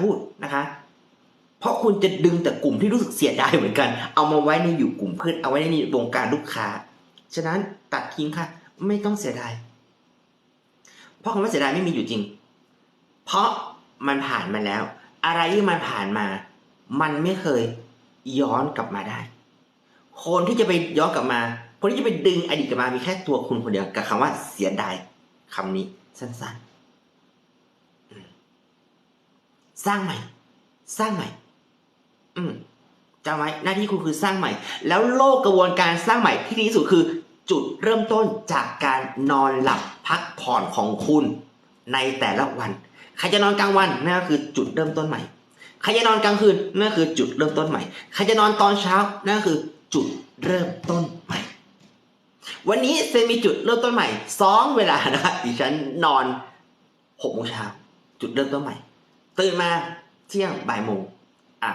พูดนะคะ เพราะคุณจะดึงแต่กลุ่มที่รู้สึกเสียดายเหมือนกัน เอามาไว้ในอยู่กลุ่มเพื่อนเอาไว้ในวงการลูกค้า ฉะนั้นตัดทิ้งค่ะ ไม่ต้องเสียดาย เพราะคำว่าเสียดายไม่มีอยู่จริง เพราะมันผ่านมาแล้ว อะไรที่มันผ่านมา มันไม่เคยย้อนกลับมาได้ คนที่จะไปย้อนกลับมา คนที่จะไปดึงอดีตกลับมามีแค่ตัวคุณคนเดียวกับคำว่าเสียดายคำนี้สั้นๆอืม สร้างใหม่ สร้างใหม่ อืมจำไว้หน้าที่คุณคือสร้างใหม่ แล้วโลกกระบวนการสร้างใหม่ที่ดีที่สุดคือ จุดเริ่มต้นจากการนอนหลับพักผ่อนของคุณในแต่ละวัน ใครจะนอนกลางวันนั่นก็คือจุดเริ่มต้นใหม่ ใครจะนอนกลางคืนนั่นคือจุดเริ่มต้นใหม่ ใครจะนอนตอนเช้านั่นคือจุดเริ่มต้นใหม่ วันนี้เซนมีจุดเริ่มต้นใหม่สองเวลานะครับดิฉันนอนหกโมงเช้าจุดเริ่มต้นใหม่ ตื่นมาเที่ยงบ่ายโมงอะ